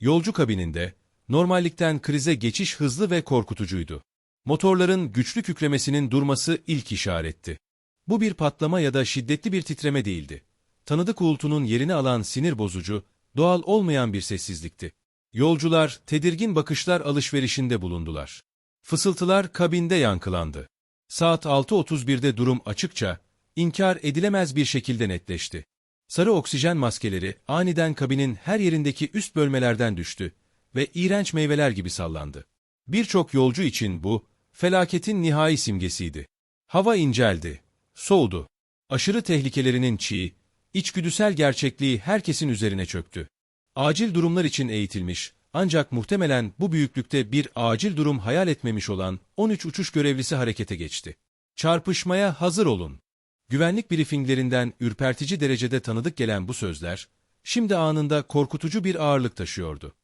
Yolcu kabininde, normallikten krize geçiş hızlı ve korkutucuydu. Motorların güçlü kükremesinin durması ilk işaretti. Bu bir patlama ya da şiddetli bir titreme değildi. Tanıdık uğultunun yerini alan sinir bozucu, doğal olmayan bir sessizlikti. Yolcular tedirgin bakışlar alışverişinde bulundular. Fısıltılar kabinde yankılandı. Saat 6.31'de durum açıkça, inkar edilemez bir şekilde netleşti. Sarı oksijen maskeleri aniden kabinin her yerindeki üst bölmelerden düştü ve iğrenç meyveler gibi sallandı. Birçok yolcu için bu, felaketin nihai simgesiydi. Hava inceldi, soğudu. Aşırı tehlikelerinin çiğ, içgüdüsel gerçekliği herkesin üzerine çöktü. Acil durumlar için eğitilmiş, ancak muhtemelen bu büyüklükte bir acil durum hayal etmemiş olan 13 uçuş görevlisi harekete geçti. Çarpışmaya hazır olun. Güvenlik briefinglerinden ürpertici derecede tanıdık gelen bu sözler, şimdi anında korkutucu bir ağırlık taşıyordu.